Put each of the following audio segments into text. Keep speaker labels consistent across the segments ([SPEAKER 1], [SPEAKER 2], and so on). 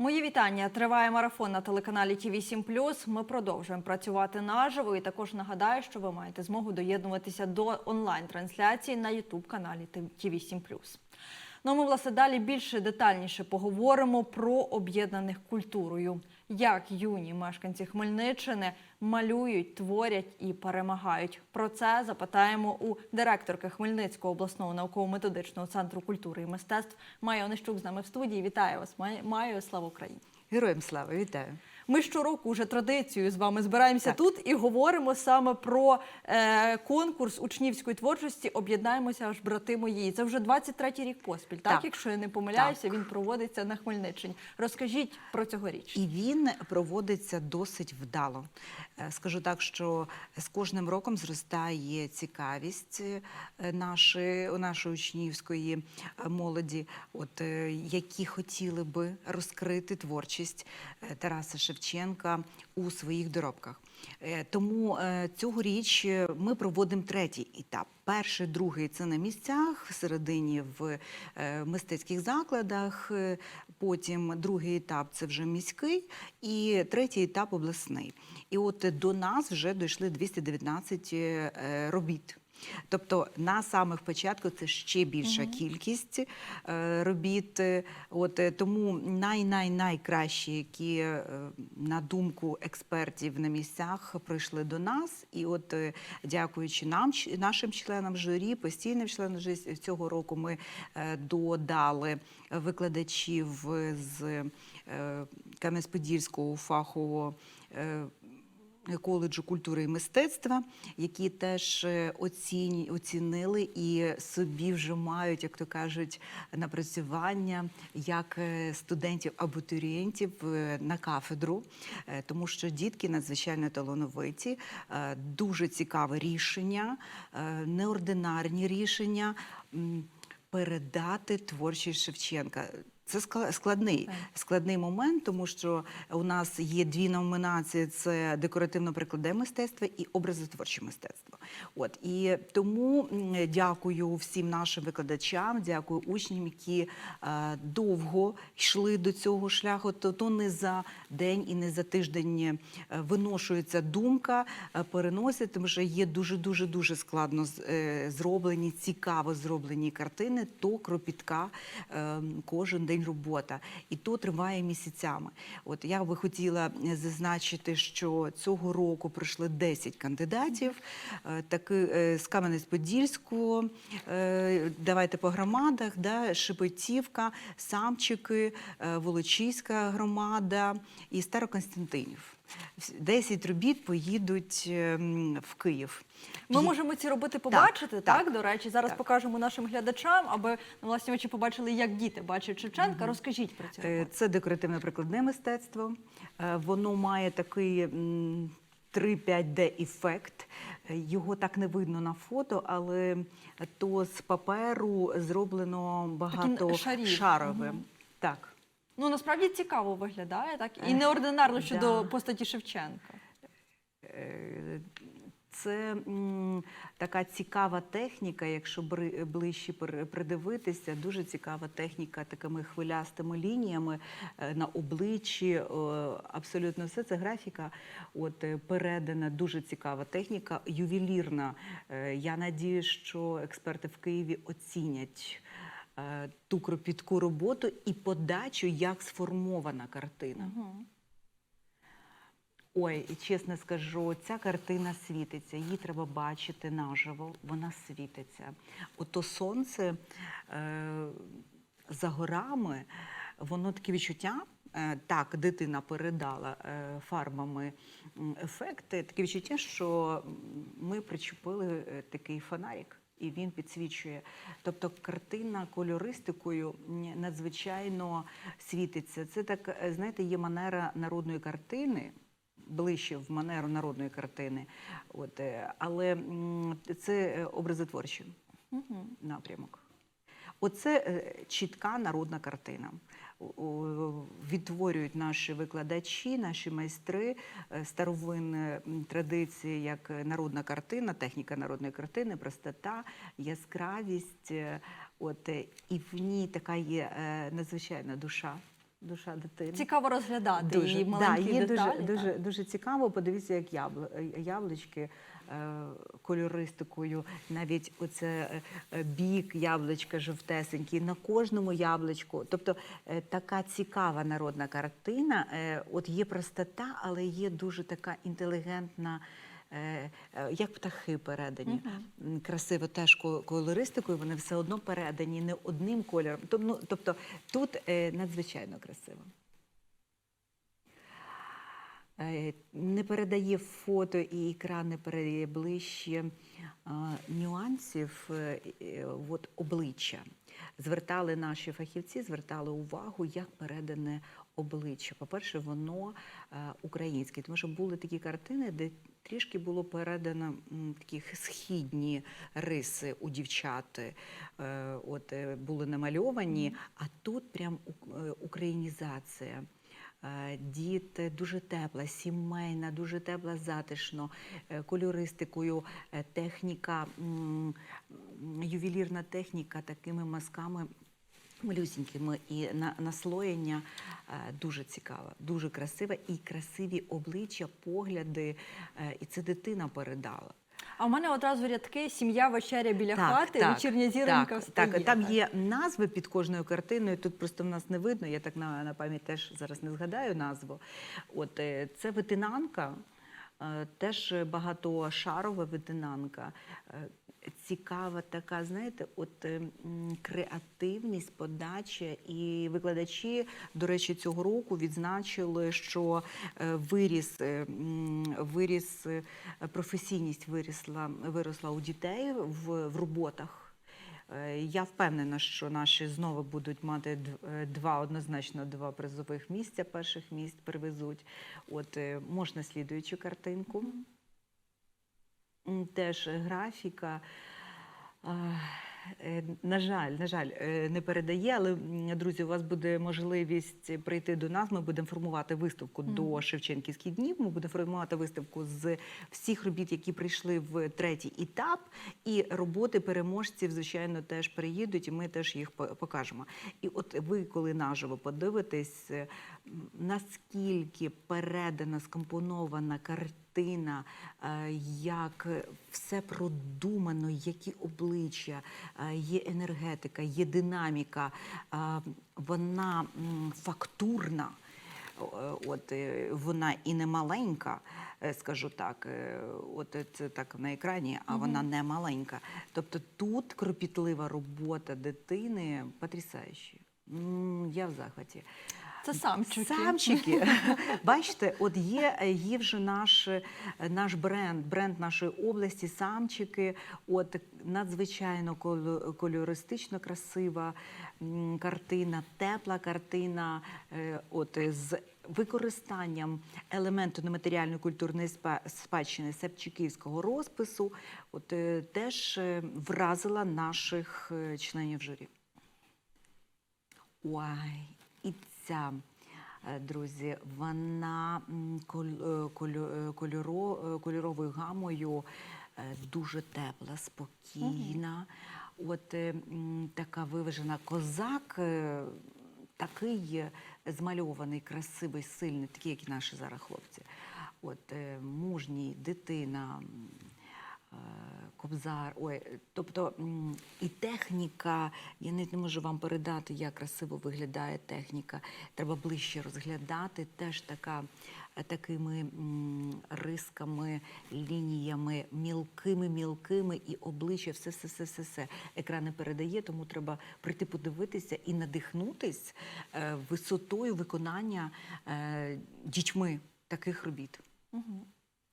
[SPEAKER 1] Мої вітання. Триває марафон на телеканалі Ті 7 Ми продовжуємо працювати наживо. І також нагадаю, що ви маєте змогу доєднуватися до онлайн-трансляції на Ютуб каналі Ті 7 Ну, ми, власне, далі більше детальніше поговоримо про об'єднаних культурою. Як юні мешканці Хмельниччини малюють, творять і перемагають. Про це запитаємо у директорки Хмельницького обласного науково-методичного центру культури і мистецтв Майя Онищук з нами в студії. Вітаю вас, Май- Майю, слава Україні!
[SPEAKER 2] Героям слава, вітаю.
[SPEAKER 1] Ми щороку вже традицією з вами збираємося
[SPEAKER 2] Так.
[SPEAKER 1] тут і говоримо саме про е, конкурс учнівської творчості Об'єднаємося аж брати мої. Це вже 23-й рік поспіль. Так,
[SPEAKER 2] Так.
[SPEAKER 1] якщо я не помиляюся,
[SPEAKER 2] Так.
[SPEAKER 1] він проводиться на Хмельниччині. Розкажіть про цьогоріч.
[SPEAKER 2] І він проводиться досить вдало. Е, Скажу так, що з кожним роком зростає цікавість е, нашої, нашої учнівської е, молоді, от, які хотіли би розкрити творчість Тараса Шевченка у своїх доробках. Е, Тому е, цьогоріч е, ми проводимо третій етап. Перший, другий це на місцях, всередині в мистецьких закладах. Потім другий етап це вже міський, і третій етап обласний. І от до нас вже дійшли 219 е, робіт. Тобто на самих початку це ще більша кількість е, робіт. От е, тому най-най-найкращі, які е, на думку експертів на місцях прийшли до нас. І от е, дякуючи нам, нашим членам журі, постійним членам журі, цього року ми е, додали викладачів з е, Кам'янець-Подільського фахового. Коледжу культури і мистецтва, які теж е, оціні, оцінили і собі вже мають, як то кажуть, напрацювання як е, студентів-абітурієнтів е, на кафедру, тому що дітки надзвичайно талановиті, дуже цікаве рішення, неординарні рішення. Передати творчість Шевченка. Це складний, складний момент, тому що у нас є дві номінації: це декоративно-прикладне мистецтво і образотворче мистецтво. От і тому дякую всім нашим викладачам, дякую учням, які е, довго йшли до цього шляху. То, то не за день і не за тиждень е, виношується думка, е, переносять, тому що є дуже дуже дуже складно е, зроблені, цікаво зроблені картини, то кропітка е, кожен день робота, і то триває місяцями. От я би хотіла е, зазначити, що цього року прийшли 10 кандидатів, е, таки е, з Кам'янець-Подільського, давайте по громадах, да, Шепетівка, Самчики, Волочиська громада і Староконстантинів. 10 робіт поїдуть е, в Київ.
[SPEAKER 1] Ми можемо ці робити побачити, так,
[SPEAKER 2] так,
[SPEAKER 1] До речі, зараз
[SPEAKER 2] так.
[SPEAKER 1] покажемо нашим глядачам, аби на власні очі побачили, як діти бачать Шевченка. Розкажіть про цю
[SPEAKER 2] Е. Це декоративно-прикладне мистецтво. Е, Воно має такий м, 3-5D ефект. Його так не видно на фото, але то з паперу зроблено багато шарове.
[SPEAKER 1] Мгм.
[SPEAKER 2] Так.
[SPEAKER 1] Ну насправді цікаво виглядає, так і неординарно щодо
[SPEAKER 2] да.
[SPEAKER 1] постаті Шевченка.
[SPEAKER 2] Е, Це м, така цікава техніка, якщо ближче придивитися, дуже цікава техніка такими хвилястими лініями е, на обличчі. Абсолютно все це графіка. От е, передана дуже цікава техніка, ювелірна. Я надію, що експерти в Києві оцінять. Е, Ту кропітку роботу і подачу, як сформована картина.
[SPEAKER 1] Мгм.
[SPEAKER 2] Ой, і чесно скажу, ця картина світиться, її треба бачити наживо, вона світиться. Ото сонце е, за горами, воно таке відчуття. е, Так, дитина передала е, фарбами ефекти. Таке відчуття, що ми причепили такий фонарик, і він підсвічує. Тобто картина кольористикою надзвичайно світиться. Це так, е, знаєте, є манера народної картини ближче в манеру народної картини. От, е, але це е, образотворчий напрямок. Оце чітка народна картина. Відтворюють наші викладачі, наші майстри е, старовинні традиції, як народна картина, техніка народної картини, простота, яскравість. е, От, е, і в ній така є надзвичайна душа душа дитини.
[SPEAKER 1] Цікаво розглядати її
[SPEAKER 2] да,
[SPEAKER 1] маленькі
[SPEAKER 2] є
[SPEAKER 1] деталі.
[SPEAKER 2] дуже, дуже,
[SPEAKER 1] так.
[SPEAKER 2] дуже цікаво. Подивіться, як яблу, яблучки кольористикою, навіть оце е, е, бік яблучка жовтесенький, на кожному яблучку. Тобто е, така цікава народна картина. Е, От є простота, але є дуже така інтелігентна. е, е, Як птахи передані, М, красиво теж ко- колористикою, вони все одно передані не одним кольором. Ну, Тобто тут е, надзвичайно красиво. Е, Не передає фото і екран не передає ближче нюансів е, е, от, обличчя. Звертали наші фахівці, звертали увагу, як передане обличчя. По-перше, воно е, українське, тому що були такі картини, де трішки було передано такі східні риси у дівчат. е, От е, були намальовані, а тут прям е, українізація. Е, Діти дуже тепла, сімейна, дуже тепла, затишно, е, кольористикою, е, техніка, ювелірна техніка такими мазками. Малюсінькими і на, наслоєння дуже цікаве, дуже красиве і красиві обличчя, погляди. І це дитина передала.
[SPEAKER 1] А в мене одразу рядки сім'я вечеря біля хати, вечірня зіронька
[SPEAKER 2] так,
[SPEAKER 1] встає.
[SPEAKER 2] так, там є назви під кожною картиною. Тут просто в нас не видно. Я так на, на пам'ять теж зараз не згадаю назву. От е, це ветенанка, теж багатошарова ветенанка. Е, Цікава така, знаєте, от е, креативність, подача. І викладачі, до речі, цього року відзначили, що е, виріс, е, виріс е, професійність вирісла, виросла у дітей в, в роботах. Е, Я впевнена, що наші знову будуть мати е, два однозначно два призових місця. Перших місць привезуть. От е, можна слідуючу картинку. Теж графіка. Е, На жаль, на жаль, е, не передає, але друзі, у вас буде можливість прийти до нас. Ми будемо формувати виставку до Шевченківських днів. Ми будемо формувати виставку з всіх робіт, які прийшли в третій етап. І роботи переможців, звичайно, теж приїдуть, і ми теж їх покажемо. І от ви, коли наживо подивитесь, наскільки передана, скомпонована картина, е, як все продумано, які обличчя, е, є енергетика, є динаміка, е, вона фактурна. От вона і не маленька, скажу так. От це так на екрані, а вона не маленька. Тобто тут кропітлива робота дитини потрясаюча. Я в захваті.
[SPEAKER 1] Це самчики.
[SPEAKER 2] Самчики. Бачите, от є, є вже наш, е, наш бренд, бренд нашої області, самчики. От надзвичайно кольористично красива картина, тепла картина. е, От е, з використанням елементу нематеріальної культурної спа- спадщини Сепчиківського розпису, от е, теж е, вразила наших е, членів журі. Ой, ця, е, друзі, вона е, е, кольоро- кольоровою гамою дуже тепла, спокійна. От така виважена козак, такий змальований, красивий, сильний, такий, як і наші зараз хлопці. От мужній, дитина. Кобзар, ой, тобто і техніка, я не можу вам передати, як красиво виглядає техніка. Треба ближче розглядати. Теж така, е, такими рисками, лініями, мілкими, мілкими, і обличчя, все, все, все, все, все. Екран не передає, тому треба прийти подивитися і надихнутись е, висотою виконання е, дітьми таких робіт.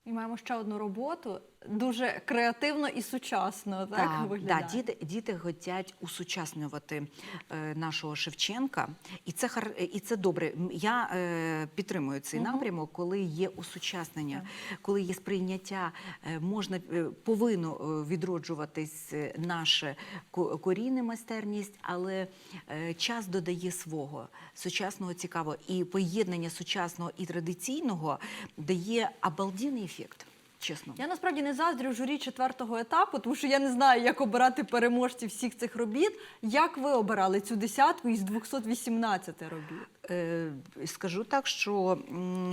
[SPEAKER 1] І маємо ще одну роботу, дуже креативно і сучасно. Так,
[SPEAKER 2] Так,
[SPEAKER 1] виглядає.
[SPEAKER 2] да, діти, діти хочуть усучаснювати е, нашого Шевченка, і це хар- і це добре. Я е, підтримую цей напрямок, коли є усучаснення, коли є сприйняття, е, можна е, повинно е, відроджуватись наше ко- корінне майстерність, але е, час додає свого сучасного цікавого. І поєднання сучасного і традиційного дає обалденний ефект. Чесно.
[SPEAKER 1] Я насправді не заздрю журі четвертого етапу, тому що я не знаю, як обирати переможців всіх цих робіт. Як ви обирали цю десятку із 218 робіт?
[SPEAKER 2] Е, Скажу так, що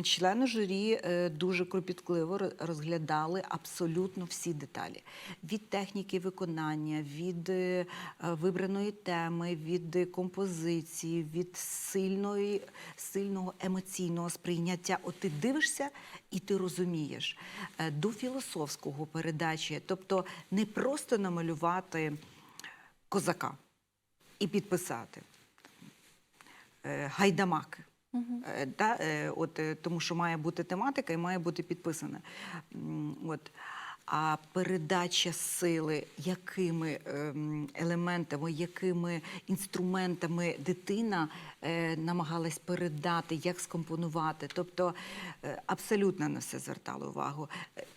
[SPEAKER 2] члени журі е, дуже кропіткливо розглядали абсолютно всі деталі: від техніки виконання, від е, вибраної теми, від композиції, від сильної, сильного емоційного сприйняття. От ти дивишся і ти розумієш до філософського передачі, тобто не просто намалювати козака і підписати е, гайдамаки. Угу. Да, е, от, тому що має бути тематика і має бути підписана. От. А передача сили, якими ем, елементами, якими інструментами дитина е, намагалась передати, як скомпонувати. Тобто е, абсолютно на все звертали увагу.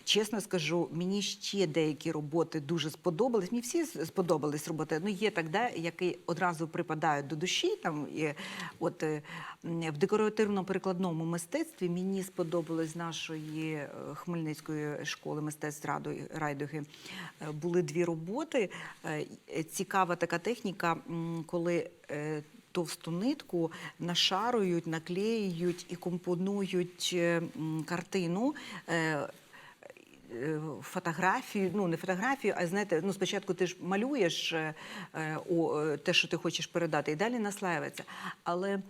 [SPEAKER 2] Чесно скажу, мені ще деякі роботи дуже сподобались. Мені всі сподобались роботи. Ну, є так, да, які одразу припадають до душі. Там, і, от, е, в декоративно-перекладному мистецтві мені сподобалось з нашої е, Хмельницької школи мистецтв Райдуги. е, Були дві роботи. Цікава така техніка, коли товсту нитку нашарують, наклеюють і компонують картину. Е, е, Фотографію, ну не фотографію, а знаєте, ну спочатку ти ж малюєш е, е, о, е, те, що ти хочеш передати, і далі наслаюється. Але е,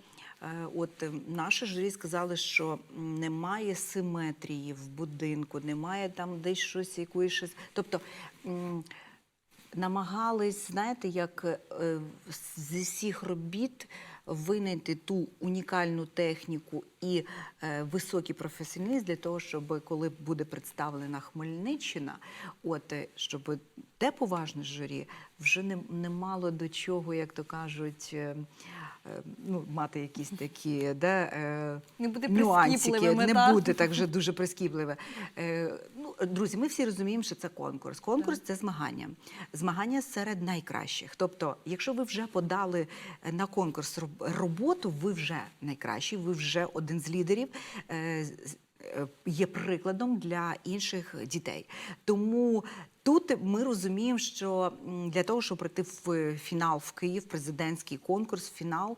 [SPEAKER 2] от е, наше журі сказали, що немає симетрії в будинку, немає там десь щось, якоїсь щось. Тобто намагались, знаєте, як е, зі всіх робіт винайти ту унікальну техніку і е, високий професіоналізм для того, щоб коли буде представлена Хмельниччина, от е, щоб те поважне журі вже не, не мало до чого, як то кажуть. е, Ну, мати якісь такі да, е,
[SPEAKER 1] Не буде
[SPEAKER 2] нюансики, не буде так вже дуже прискіпливе. Друзі, ми всі розуміємо, що це конкурс. Конкурс це змагання. Змагання серед найкращих. Тобто, якщо ви вже подали е, на конкурс роботу, ви вже найкращий, ви вже один з лідерів. е, е, Є прикладом для інших дітей. Тому тут ми розуміємо, що для того, щоб прийти в фінал в Київ, президентський конкурс, фінал,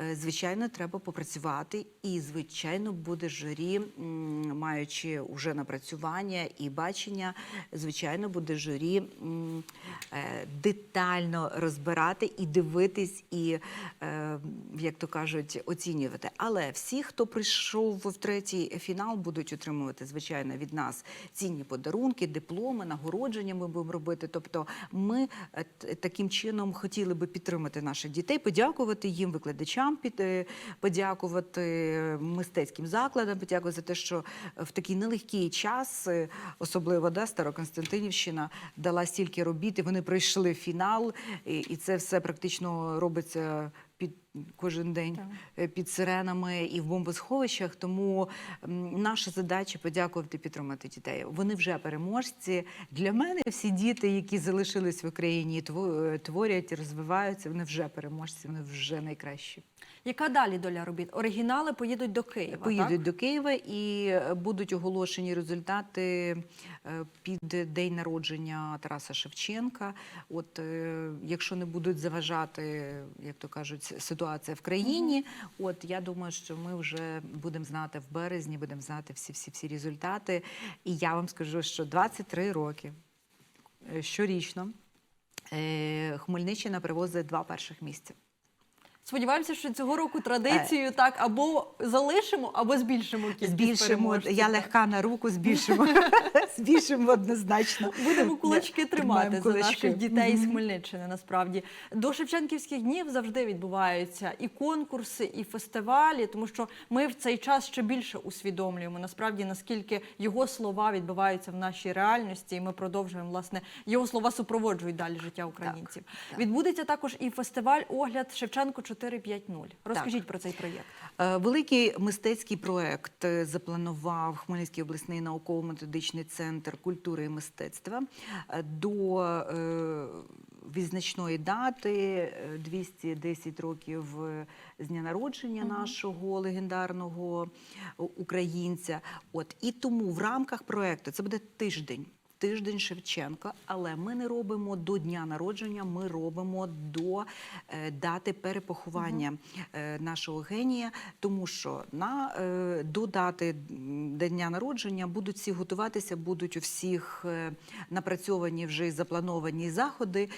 [SPEAKER 2] е, звичайно, треба попрацювати. І, звичайно, буде журі, маючи вже напрацювання і бачення, звичайно, буде журі е, детально розбирати і дивитись, і, е, як то кажуть, оцінювати. Але всі, хто прийшов в третій фінал, будуть отримувати, звичайно, від нас цінні подарунки, дипломи, нагородження ми будемо робити. Тобто, ми е, таким чином хотіли би підтримати наших дітей, подякувати їм, викладачам, е, подякувати мистецьким закладам, подякувати за те, що в такий нелегкий час, е, особливо да, Староконстантинівщина, дала стільки робіт, і вони пройшли фінал, і це все практично робиться під кожен день
[SPEAKER 1] Так.
[SPEAKER 2] е, під сиренами і в бомбосховищах. Тому наша задача подякувати, підтримати дітей. Вони вже переможці. Для мене всі діти, які залишились в Україні, е, творять, і розвиваються, вони вже переможці, вони вже найкращі.
[SPEAKER 1] Яка далі доля робіт? Оригінали поїдуть до Києва.
[SPEAKER 2] Поїдуть
[SPEAKER 1] так?
[SPEAKER 2] до Києва і е, будуть оголошені результати під день народження Тараса Шевченка. От якщо не будуть заважати, як то кажуть, с- ситуація в країні, от я думаю, що ми вже будемо знати в березні, будемо знати всі всі всі результати. І я вам скажу, що 23 роки е, щорічно е, Хмельниччина привозить два перших місця.
[SPEAKER 1] Сподіваємося, що цього року
[SPEAKER 2] Е.
[SPEAKER 1] традицію так або залишимо, або збільшимо кількість
[SPEAKER 2] Збільшимо, я легка на руку, збільшимо. збільшимо однозначно.
[SPEAKER 1] Будемо кулачки тримати за наших дітей з Хмельниччини. Насправді до Шевченківських днів завжди відбуваються і конкурси, і фестивалі, тому що ми в цей час ще більше усвідомлюємо насправді наскільки його слова відбуваються в нашій реальності, і ми продовжуємо власне його слова супроводжують далі життя українців.
[SPEAKER 2] так.
[SPEAKER 1] Відбудеться також і фестиваль огляд Шевченко 4.5.0. Розкажіть про цей проєкт.
[SPEAKER 2] Е, Великий мистецький проект е, запланував Хмельницький обласний науково-методичний центр культури і мистецтва. Е, До відзначної дати е, 210 років з дня народження нашого легендарного українця. От і тому в рамках проекту це буде тиждень. Тиждень Шевченка, але ми не робимо до дня народження, ми робимо до е, дати перепоховання е, нашого генія, тому що на е, до дати дня народження будуть всі готуватися, будуть у всіх е, напрацьовані вже і заплановані заходи.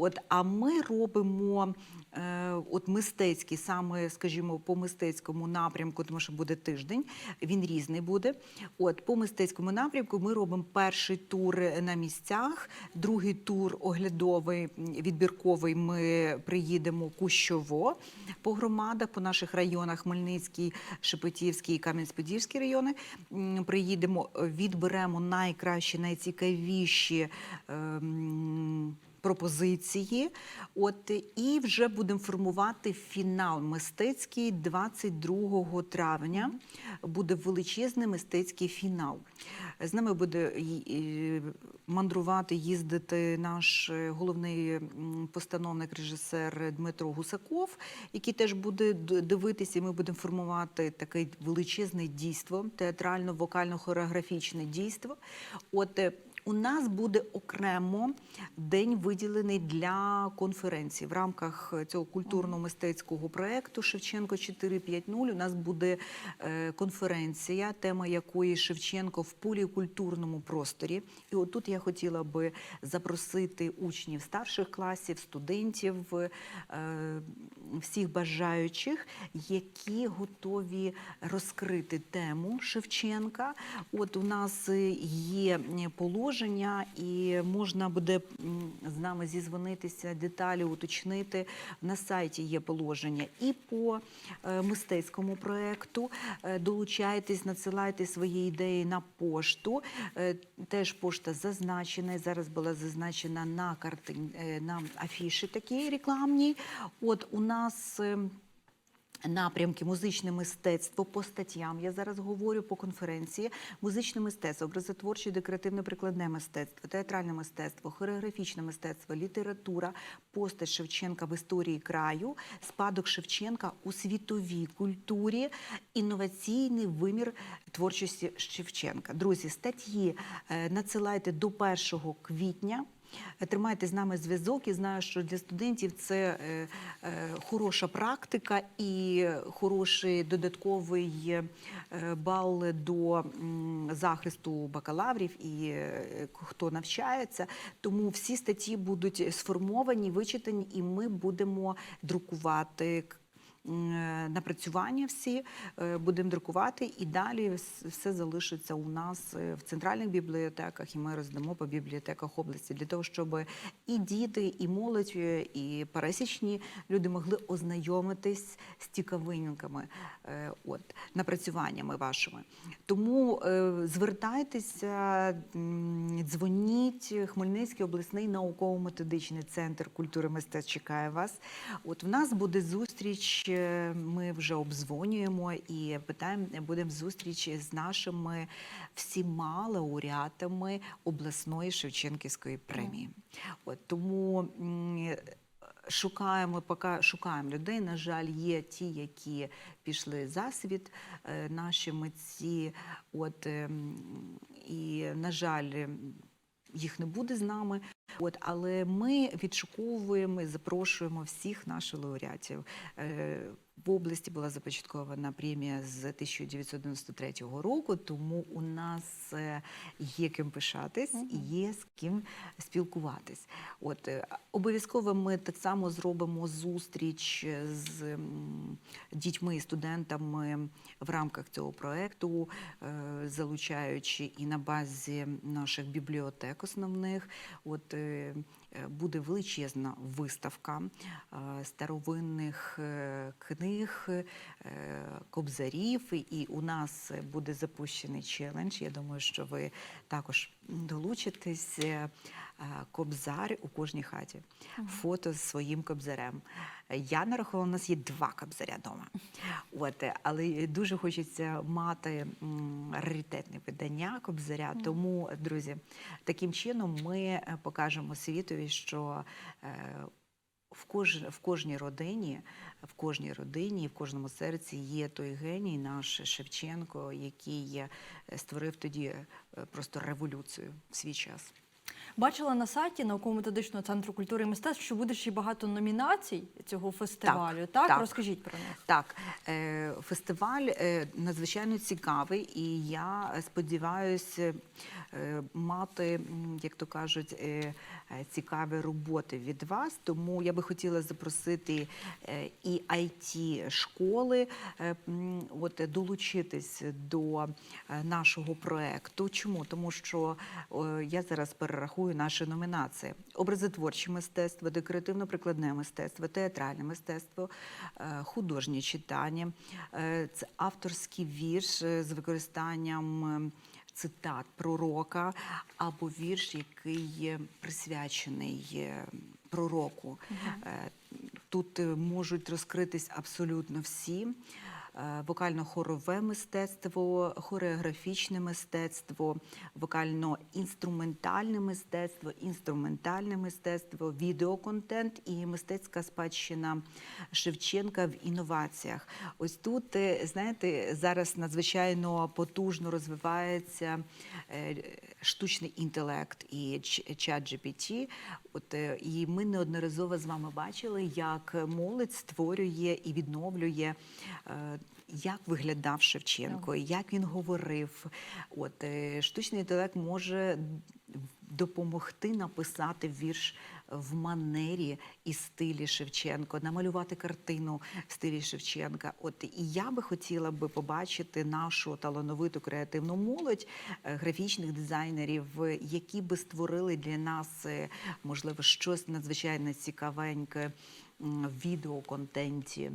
[SPEAKER 2] От, а ми робимо е, от мистецький, саме, скажімо, по мистецькому напрямку, тому що буде тиждень, він різний буде. От по мистецькому напрямку ми робимо перший тур на місцях, другий тур оглядовий, відбірковий. Ми приїдемо Кущово по громадах, по наших районах Хмельницький, Шепетівський і Кам'янець-Подільський райони. Приїдемо, е, відберемо найкращі, найцікавіші. ем, Пропозиції, от і вже будемо формувати фінал мистецький 22 травня. Буде величезний мистецький фінал. З нами буде мандрувати, їздити наш е, головний постановник, режисер Дмитро Гусаков, який теж буде дивитися. Ми будемо формувати таке величезне дійство, театрально-вокально-хореографічне дійство. От е, у нас буде окремо день виділений для конференції в рамках цього культурно-мистецького проекту Шевченко 4.5.0. У нас буде е, конференція, тема якої Шевченко в полікультурному просторі. І отут я хотіла би запросити учнів старших класів, студентів, е, всіх бажаючих, які готові розкрити тему Шевченка. От у нас є е, положення, і можна буде з нами зізвонитися, деталі уточнити. На сайті є положення і по е, мистецькому проєкту. Е, Долучайтесь, надсилайте свої ідеї на пошту. Е, Теж пошта зазначена. Зараз була зазначена на картин, е, на афіші такій рекламній. От у нас. Напрямки музичне мистецтво по статтям. Я зараз говорю по конференції. Музичне мистецтво, образотворче, декоративно-прикладне мистецтво, театральне мистецтво, хореографічне мистецтво, література, постать Шевченка в історії краю, спадок Шевченка у світовій культурі, інноваційний вимір творчості Шевченка. Друзі, статті е, надсилайте до 1 квітня. Тримайте з нами зв'язок і знаю, що для студентів це е, е, хороша практика і хороший додатковий е, бал до захисту бакалаврів і хто навчається. Тому всі статті будуть сформовані, вичитані, і ми будемо друкувати напрацювання всі е, будемо друкувати, і далі все залишиться у нас е, в центральних бібліотеках, і ми роздамо по бібліотеках області для того, щоб і діти, і молодь, е, і пересічні люди могли ознайомитись з цікавинками, е, от напрацюваннями вашими. Тому е, звертайтеся, дзвоніть. Хмельницький обласний науково-методичний центр культури мистецтв чекає вас. От в нас буде зустріч. Ми вже обдзвонюємо і питаємо, будемо зустріч з нашими всіма лауреатами обласної Шевченківської премії. От тому. Шукаємо, поки шукаємо людей. На жаль, є ті, які пішли за світ, е, наші митці. От ем, і на жаль, ем, їх не буде з нами. От, але ми відшуковуємо і запрошуємо всіх наших лауреатів. В області була започаткована премія з 1993 року, тому у нас е, є ким пишатись і є з ким спілкуватись. От е, обов'язково ми так само зробимо зустріч з дітьми і студентами в рамках цього проекту, е, залучаючи і на базі наших бібліотек основних. От буде величезна виставка старовинних книг, е, кобзарів, і у нас буде запущений челендж. Я думаю, що ви також долучитесь. Е, е, Кобзар у кожній хаті, фото з своїм кобзарем. Я нарахувала, у нас є два кобзаря вдома. От, е, але дуже хочеться мати раритетне видання кобзаря. Тому, друзі, таким чином ми е, покажемо світові, що е, в, кож, в кожній родині, в кожній родині, в кожному серці є той геній, наш Шевченко, який е, створив тоді е, просто революцію в свій час.
[SPEAKER 1] Бачила на сайті науково-методичного центру культури і мистецтв, що буде ще багато номінацій цього фестивалю. Так,
[SPEAKER 2] так.
[SPEAKER 1] розкажіть про них.
[SPEAKER 2] Так, е, фестиваль е, надзвичайно цікавий, і я сподіваюся е, мати, як то кажуть, цікаві роботи від вас. Тому я би хотіла запросити і it школи от, долучитись до нашого проекту. Чому? Тому що я зараз перерахую наші номінації: образотворче мистецтво, декоративно-прикладне мистецтво, театральне мистецтво, е, художнє читання, е, це авторський вірш е, з використанням. Цитат пророка або вірш, який є присвячений пророку. Тут можуть розкритись абсолютно всі. Е, Вокально-хорове мистецтво, хореографічне мистецтво, вокально-інструментальне мистецтво, інструментальне мистецтво, відеоконтент і мистецька спадщина Шевченка в інноваціях. Ось тут, е, знаєте, зараз надзвичайно потужно розвивається е, штучний інтелект і чат GPT. От і ми неодноразово з вами бачили, як молодь створює і відновлює. Як виглядав Шевченко, як він говорив, от е, штучний інтелект може допомогти написати вірш в манері і стилі Шевченко, намалювати картину в стилі Шевченка. От і я би хотіла би побачити нашу талановиту креативну молодь е, графічних дизайнерів, які би створили для нас е, можливо щось надзвичайно цікавеньке. Відеоконтенті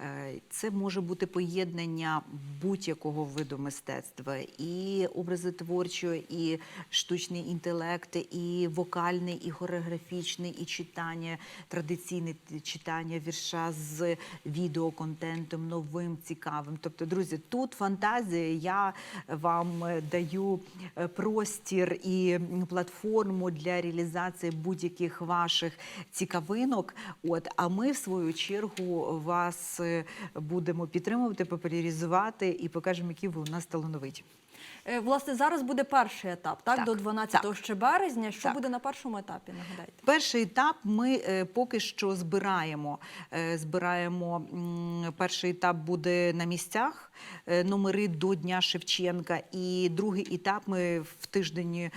[SPEAKER 2] Е, це може бути поєднання будь-якого виду мистецтва, і образотворчого, і штучний інтелект, і вокальний, і хореографічний, і читання, традиційне читання вірша з відеоконтентом новим, цікавим. Тобто, друзі, тут фантазія. Я вам е, даю е, простір і платформу для реалізації будь-яких ваших цікавинок. От, а ми, в свою чергу, вас е, будемо підтримувати, популяризувати і покажемо, які ви у нас талановиті.
[SPEAKER 1] Е, Власне, зараз буде перший етап, так,
[SPEAKER 2] Так,
[SPEAKER 1] до 12
[SPEAKER 2] так.
[SPEAKER 1] ще березня. Що
[SPEAKER 2] Так.
[SPEAKER 1] буде на першому етапі? Нагадайте.
[SPEAKER 2] Перший етап ми е, поки що збираємо. Е, збираємо перший етап буде на місцях, номери до Дня Шевченка. І другий етап ми в тиждень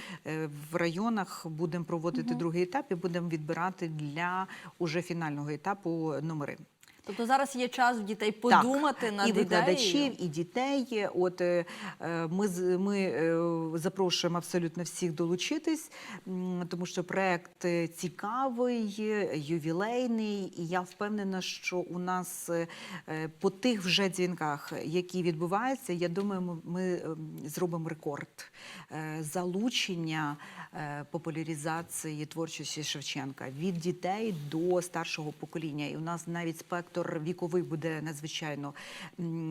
[SPEAKER 2] в районах будемо проводити другий етап і будемо відбирати для уже фінального етапу номери.
[SPEAKER 1] Тобто зараз є час в дітей подумати
[SPEAKER 2] так,
[SPEAKER 1] над
[SPEAKER 2] і викладачів,
[SPEAKER 1] ідеєю.
[SPEAKER 2] і дітей. От е, е, ми ми е, запрошуємо абсолютно всіх долучитись, тому що проект цікавий, ювілейний, і я впевнена, що у нас по тих вже дзвінках, які відбуваються, я думаю, ми, ми е, зробимо рекорд залучення популяризації творчості Шевченка від дітей до старшого покоління. І у нас навіть спектр віковий буде надзвичайно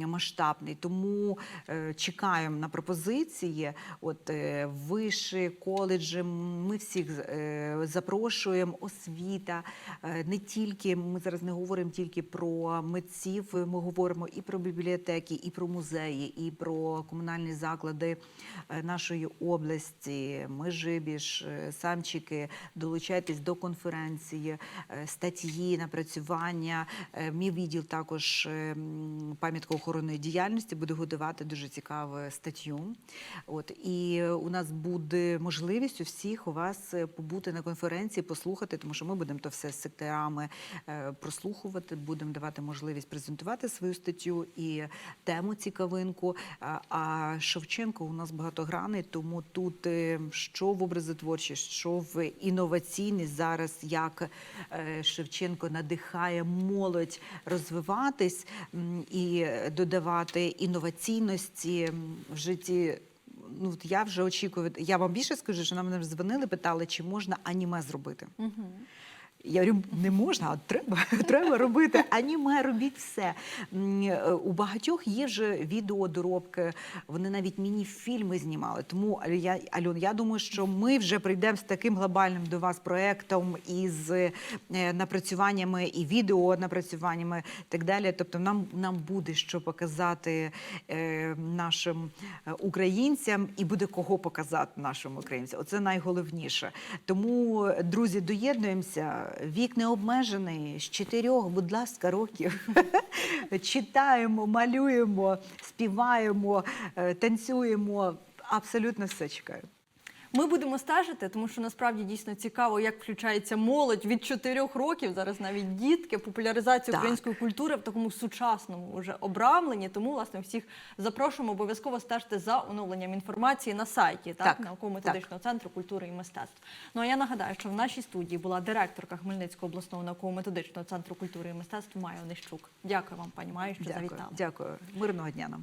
[SPEAKER 2] масштабний. Тому е, чекаємо на пропозиції. От е, виші, коледжі. Ми всіх е, запрошуємо. Освіта не тільки ми зараз не говоримо тільки про митців. Ми говоримо і про бібліотеки, і про музеї, і про комунальні заклади нашої області. Межибіж, самчики. Долучайтесь до конференції, статті, напрацювання. Е, Мій відділ також е, м, пам'яткоохоронної діяльності буде готувати дуже цікаву статтю. От і у нас буде можливість у всіх у вас е, побути на конференції, послухати, тому що ми будемо то все з секторами е, прослухувати, будемо давати можливість презентувати свою статтю і тему цікавинку. А- А Шевченко у нас багатогранний, тому тут е, що в образотворчість, що в інноваційність зараз, як е, Шевченко надихає молодь розвиватись і додавати інноваційності в житті. Ну, я вже очікую. Я вам більше скажу, що нам дзвонили, питали, чи можна аніме зробити. Я говорю, не можна, а треба, треба робити. Аніме, робіть все. У багатьох є вже відеодоробки, вони навіть міні-фільми знімали. Тому я, Альон, я думаю, що ми вже прийдемо з таким глобальним до вас проектом із е, напрацюваннями і відео напрацюваннями і так далі. Тобто нам, нам буде що показати е, нашим е, українцям і буде кого показати нашим українцям. Оце найголовніше. Тому, друзі, доєднуємося. Вік не обмежений з чотирьох, будь ласка, років. Читаємо, малюємо, співаємо, е, танцюємо. Абсолютно все чекаю.
[SPEAKER 1] Ми будемо стежити, тому що насправді дійсно цікаво, як включається молодь від 4 років. Зараз навіть дітки, популяризацію
[SPEAKER 2] Так.
[SPEAKER 1] української культури в такому сучасному уже обрамленні. Тому власне всіх запрошуємо обов'язково стежити за оновленням інформації на сайті так,
[SPEAKER 2] Так,
[SPEAKER 1] науково-методичного центру культури і мистецтв. Ну а я нагадаю, що в нашій студії була директорка Хмельницького обласного науково-методичного центру культури і мистецтв Майя Онищук. Дякую вам, пані Майя, що завітали.
[SPEAKER 2] Дякую. Мирного дня нам.